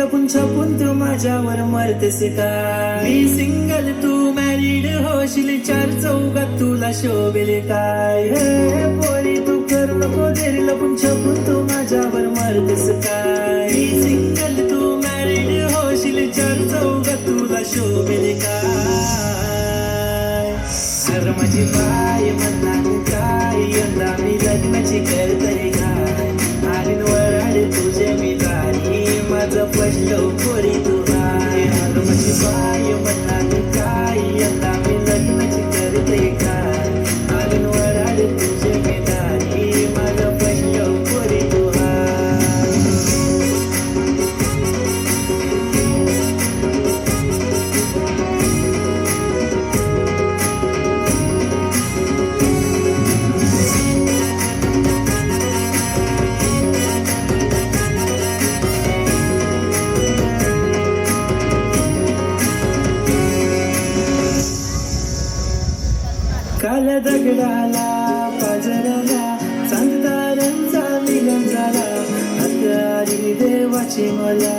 छपून तू माझ्यावर मरतेस का? मी सिंगल तू मॅरिड होशील चार चौकात तुला शोभेल काय? पोरी तू कर नको देरी लपून छपून तू माझ्यावर मरतेस काय मी सिंगल तू मॅरिड होशील चार चौकात तुला शोभेल काय? सर माझी बाय म्हणणार काय यंदा मी लग्नाची करतय काय काल दगडाला पाजराला चांदतारांचा मिलन झाला. हत्यारी देवाची मला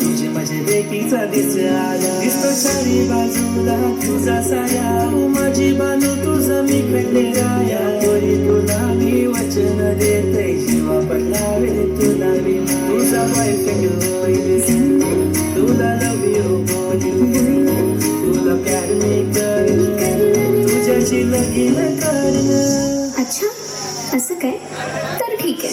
तुझी माझ्या बेटीचा दिस आला. दिसतो सारी बाजूला तुझा साया. तू माझी बानू तुझा मी कडले राया. तोरी तुला मी वचन देते जीवा पडलावे तुला मी. तुझा बॉयफ्रेंड होईल. तुला लव यू बॉडी तुला प्यार मी असं काय? तर ठीक आहे.